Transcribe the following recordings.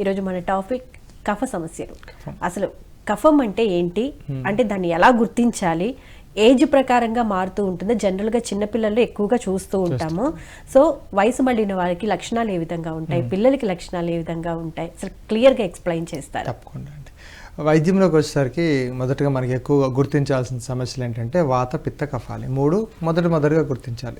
ఈరోజు మన టాపిక్ కఫ సమస్యలు. అసలు కఫం అంటే ఏంటి? అంటే దాన్ని ఎలా గుర్తించాలి? ఏజ్ ప్రకారంగా మారుతూ ఉంటుంది. జనరల్గా చిన్నపిల్లల్లో ఎక్కువగా చూస్తూ ఉంటాము. సో వయసు మళ్ళిన వారికి లక్షణాలు ఏ విధంగా ఉంటాయి? పిల్లలకి లక్షణాలు ఏ విధంగా ఉంటాయి? అసలు క్లియర్గా ఎక్స్ప్లెయిన్ చేస్తారు. తప్పకుండా అండి. వైద్యంలోకి వచ్చేసరికి మొదటగా మనకి ఎక్కువగా గుర్తించాల్సిన సమస్యలు ఏంటంటే వాత పిత్త కఫాలి. మూడు మొదటి మొదటిగా గుర్తించాలి.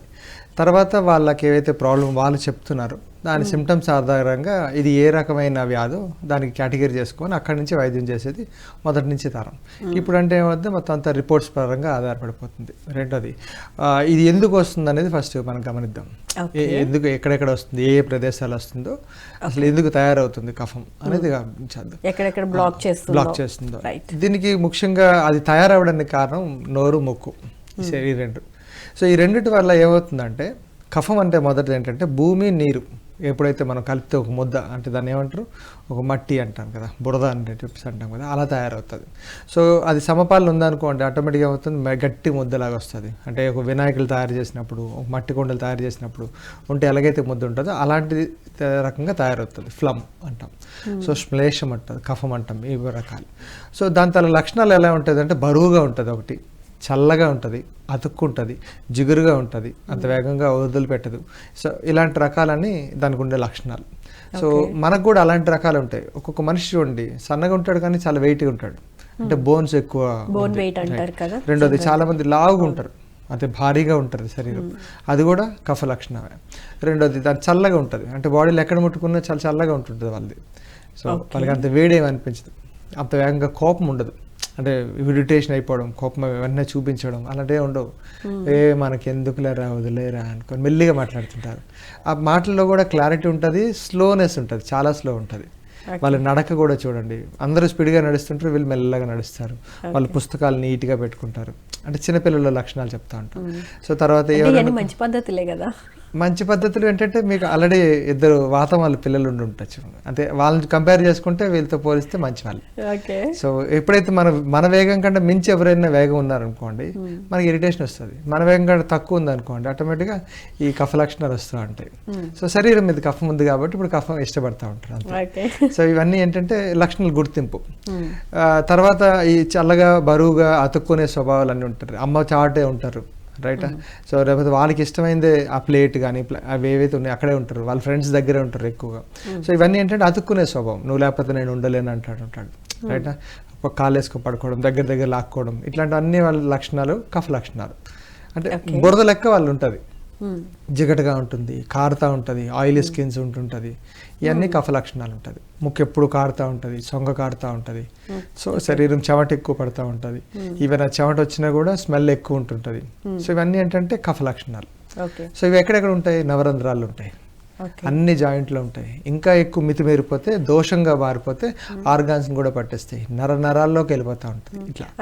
తర్వాత వాళ్ళకి ఏవైతే ప్రాబ్లం వాళ్ళు చెప్తున్నారు దాని సిమ్టమ్స్ ఆధారంగా ఇది ఏ రకమైన వ్యాధో దానికి కేటగిరీ చేసుకొని అక్కడి నుంచి వైద్యం చేసేది మొదటి నుంచి తరం ఇప్పుడు అంటే ఏమవుతుంది? మొత్తం అంతా రిపోర్ట్స్ పరంగా ఆధారపడిపోతుంది. రెండోది ఇది ఎందుకు వస్తుంది అనేది ఫస్ట్ మనం గమనిద్దాం. ఎందుకు ఎక్కడెక్కడ వస్తుంది? ఏ ఏ ప్రదేశాలు వస్తుందో? అసలు ఎందుకు తయారవుతుంది కఫం అనేది గమనించాలి. ఎక్కడెక్కడ బ్లాక్ చేస్తుందో. బ్లాక్ చేస్తుందో. దీనికి ముఖ్యంగా అది తయారవడానికి కారణం నోరు ముక్కు ఈ రెండు. సో ఈ రెండిటి వల్ల ఏమవుతుందంటే కఫం అంటే మొదటిది ఏంటంటే భూమి నీరు. ఎప్పుడైతే మనం కలిపితే ఒక ముద్ద అంటే దాన్ని ఏమంటారు? ఒక మట్టి అంటాం కదా బురద అంటే టిప్స్ అంటాం కదా అలా తయారవుతుంది. సో అది సమపాలన ఉందనుకోండి ఆటోమేటిక్గా అవుతుంది గట్టి ముద్దలాగా వస్తుంది. అంటే ఒక వినాయకులు తయారు చేసినప్పుడు ఒక మట్టి కొండలు తయారు చేసినప్పుడు ఉంటే ఎలాగైతే ముద్ద ఉంటుందో అలాంటి రకంగా తయారవుతుంది. ఫ్లమ్ అంటాం. సో శ్లేషం అంటుంది కఫం అంటాం ఈ రకాలు. సో దాని తల లక్షణాలు ఎలా ఉంటుంది అంటే బరువుగా ఉంటుంది ఒకటి. చల్లగా ఉంటుంది అతుక్కుంటుంది జిగురుగా ఉంటుంది అంత వేగంగా వదిలిపెట్టదు సో ఇలాంటి రకాలన్నీ దానికి ఉండే లక్షణాలు. సో మనకు కూడా అలాంటి రకాలు ఉంటాయి. ఒక్కొక్క మనిషి చూడండి సన్నగా ఉంటాడు కానీ చాలా వెయిట్గా ఉంటాడు. అంటే బోన్స్ ఎక్కువ బోన్. వెయిట్ అంటారు కదా రెండోది చాలా మంది లావుగా ఉంటారు. అంటే భారీగా ఉంటుంది శరీరం. అది కూడా కఫ లక్షణమే. రెండోది దాని చల్లగా ఉంటుంది. అంటే బాడీలో ఎక్కడ ముట్టుకున్నా చాలా చల్లగా ఉంటుంటుంది వాళ్ళది. సో వాళ్ళకి అంత వేడేమి అనిపించదు. అంత వేగంగా కోపం ఉండదు. అంటే ఇరిటేషన్ అయిపోవడం కోపం వెంటనే చూపించడం అలాంటివి ఉండవు. ఏ మనకి ఎందుకులేరా వదిలేరా అనుకొని మెల్లిగా మాట్లాడుతుంటారు. ఆ మాటల్లో కూడా క్లారిటీ ఉంటుంది స్లోనెస్ ఉంటుంది చాలా స్లో ఉంటుంది. వాళ్ళ నడక కూడా చూడండి. అందరూ స్పీడ్గా నడుస్తుంటారు వీళ్ళు మెల్లగా నడుస్తారు. వాళ్ళ పుస్తకాలు నీట్గా పెట్టుకుంటారు. అంటే చిన్నపిల్లల లక్షణాలు చెప్తా ఉంటారు. సో తర్వాత ఇవన్నీ మంచి పద్ధతులే కదా. మంచి పద్ధతులు ఏంటంటే మీకు ఆల్రెడీ ఇద్దరు వాతం వాళ్ళ పిల్లలు ఉండి ఉండొచ్చు అంటే వాళ్ళని కంపేర్ చేసుకుంటే వీళ్ళతో పోలిస్తే మంచి వాళ్ళు. ఓకే. సో ఎప్పుడైతే మన మన వేగం కంటే మించి ఎవరైనా వేగం ఉన్నారనుకోండి మనకి ఇరిటేషన్ వస్తుంది. మన వేగం కంటే తక్కువ ఉందనుకోండి ఆటోమేటిక్గా ఈ కఫ లక్షణాలు వస్తూ ఉంటాయి. సో శరీరం మీద కఫం ఉంది కాబట్టి ఇప్పుడు కఫం ఇష్టపడతా ఉంటారు సో ఇవన్నీ ఏంటంటే లక్షణాల గుర్తింపు. ఆ, తర్వాత ఈ చల్లగా బరువుగా అతుక్కునే స్వభావాలు అన్నీ ఉంటారు. అమ్మ చాటే ఉంటారు. రైట్? సో లేకపోతే వాళ్ళకి ఇష్టమైందే ఆ ప్లేట్ కానీ అవి ఏవైతే ఉన్నాయో అక్కడే ఉంటారు వాళ్ళ ఫ్రెండ్స్ దగ్గరే ఉంటారు ఎక్కువగా. సో ఇవన్నీ ఏంటంటే అతుక్కునే స్వభావం. నువ్వు లేకపోతే నేను ఉండలేను అంటాడు ఉంటాడు రైట్? ఒక కాలు వేసుకొని పడుకోవడం దగ్గర దగ్గర లాక్కోవడం ఇట్లాంటి అన్ని వాళ్ళ లక్షణాలు కఫ లక్షణాలు. అంటే బురద లెక్క వాళ్ళు ఉంటుంది జిగటగా ఉంటుంది కారుతా ఉంటుంది ఆయిలీ స్కిన్స్ ఉంటుంటుంది. ఇవన్నీ కఫ లక్షణాలు ఉంటుంది. ముక్కు ఎప్పుడు కారుతా ఉంటుంది సొంగ కారుతా ఉంటుంది. సో శరీరం చెమట ఎక్కువ పడుతూ ఉంటుంది. ఈవెన్ ఆ చెమట వచ్చినా కూడా స్మెల్ ఎక్కువ ఉంటుంటుంది. సో ఇవన్నీ ఏంటంటే కఫ లక్షణాలు. సో ఇవి ఎక్కడెక్కడ ఉంటాయి? నవరంధ్రాలు ఉంటాయి. అన్ని జాయింట్లో ఉంటాయి. ఇంకా ఎక్కువ మితిమీరిపోతే దోషంగా మారిపోతే ఆర్గాన్స్ కూడా పట్టేస్తాయి. నర నరాల్లోకి వెళ్ళిపోతూ ఉంటుంది. ఇట్లా.